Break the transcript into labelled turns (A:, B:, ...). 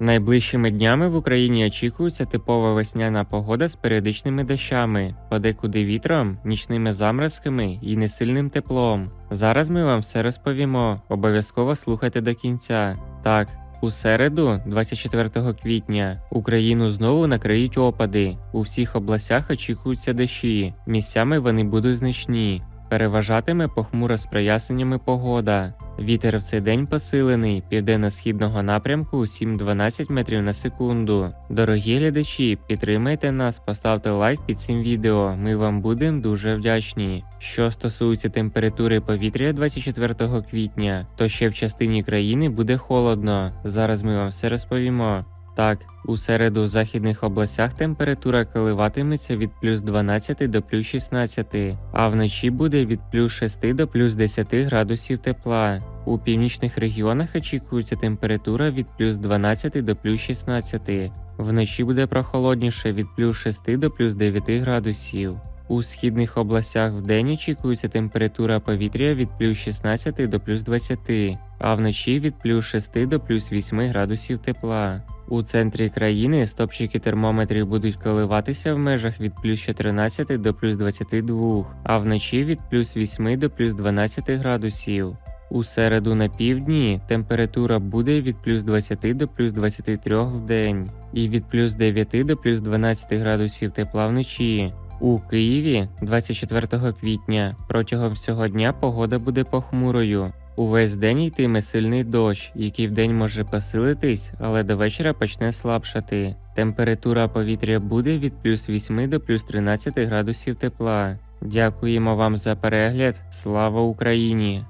A: Найближчими днями в Україні очікується типова весняна погода з періодичними дощами, подекуди вітром, нічними заморозками і несильним теплом. Зараз ми вам все розповімо. Обов'язково слухайте до кінця. Так. У середу, 24 квітня, Україну знову накриють опади. У всіх областях очікуються дощі. Місцями вони будуть значні. Переважатиме похмура з проясненнями погода. Вітер в цей день посилений південно-східного напрямку 7-12 метрів на секунду. Дорогі глядачі, підтримайте нас, поставте лайк під цим відео. Ми вам будемо дуже вдячні. Що стосується температури повітря 24 квітня, то ще в частині країни буде холодно. Зараз ми вам все розповімо. Так, у середу західних областях температура коливатиметься від плюс 12 до плюс 16, а вночі буде від плюс 6 до плюс 10 градусів тепла. У північних регіонах очікується температура від плюс 12 до плюс 16. Вночі буде прохолодніше від плюс 6 до плюс 9 градусів. У східних областях вдень очікується температура повітря від плюс 16 до плюс 20, а вночі від плюс 6 до плюс 8 градусів тепла. У центрі країни стопчики термометрів будуть коливатися в межах від плюс 14 до плюс 22, а вночі від плюс 8 до плюс 12 градусів. У середу на півдні температура буде від плюс 20 до плюс 23 в день і від плюс 9 до плюс 12 градусів тепла вночі. У Києві 24 квітня протягом всього дня погода буде похмурою. Увесь день йтиме сильний дощ, який вдень може посилитись, але до вечора почне слабшати. Температура повітря буде від плюс 8 до плюс 13 градусів тепла. Дякуємо вам за перегляд. Слава Україні!